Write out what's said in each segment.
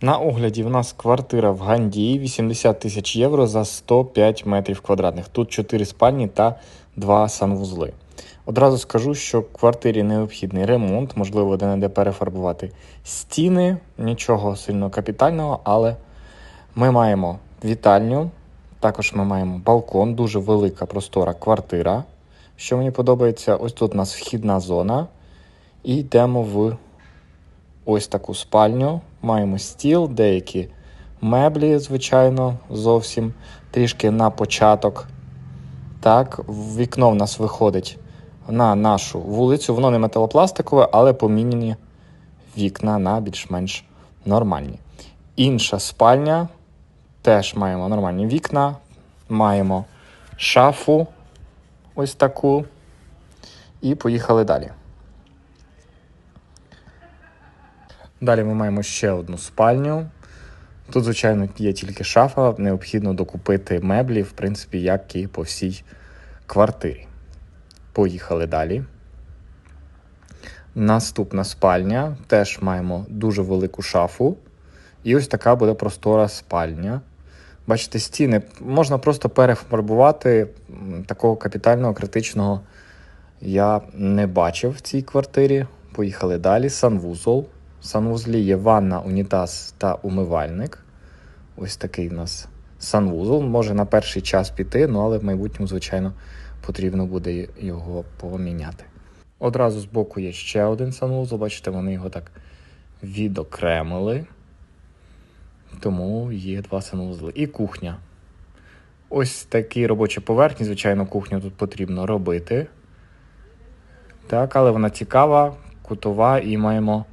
На огляді в нас квартира в Гандії 80 тисяч євро за 105 метрів квадратних. Тут 4 спальні та 2 санвузли. Одразу скажу, що квартирі необхідний ремонт, можливо, де-не-де перефарбувати стіни, нічого сильно капітального, але ми маємо вітальню, також ми маємо балкон, дуже велика простора квартира. Що мені подобається, ось тут у нас вхідна зона. І йдемо в ось таку спальню. Маємо стіл, деякі меблі, звичайно, зовсім трішки на початок. Так, вікно в нас виходить на нашу вулицю. Воно не металопластикове, але поміняні вікна на більш-менш нормальні. Інша спальня. Теж маємо нормальні вікна. Маємо шафу ось таку. І поїхали далі. Далі ми маємо ще одну спальню. Тут, звичайно, є тільки шафа, необхідно докупити меблі, в принципі, як і по всій квартирі. Поїхали далі. Наступна спальня. Теж маємо дуже велику шафу. І ось така буде простора спальня. Бачите, стіни можна просто перефарбувати. Такого капітального, критичного я не бачив в цій квартирі. Поїхали далі. Санвузол. В санвузлі є ванна, унітаз та умивальник. Ось такий у нас санвузол. Може на перший час піти, ну але в майбутньому, звичайно, потрібно буде його поміняти. Одразу збоку є ще один санвузол. Бачите, вони його так відокремили. Тому є два санвузли. І кухня. Ось такі робочі поверхні, звичайно, кухню тут потрібно робити. Так, але вона цікава, кутова і маємо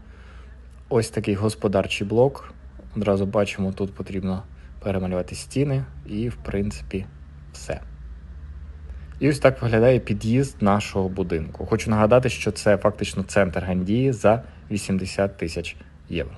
ось такий господарчий блок. Одразу бачимо, тут потрібно перемалювати стіни, і, в принципі, все. І ось так виглядає під'їзд нашого будинку. Хочу нагадати, що це фактично центр Гандії за 80 тисяч євро.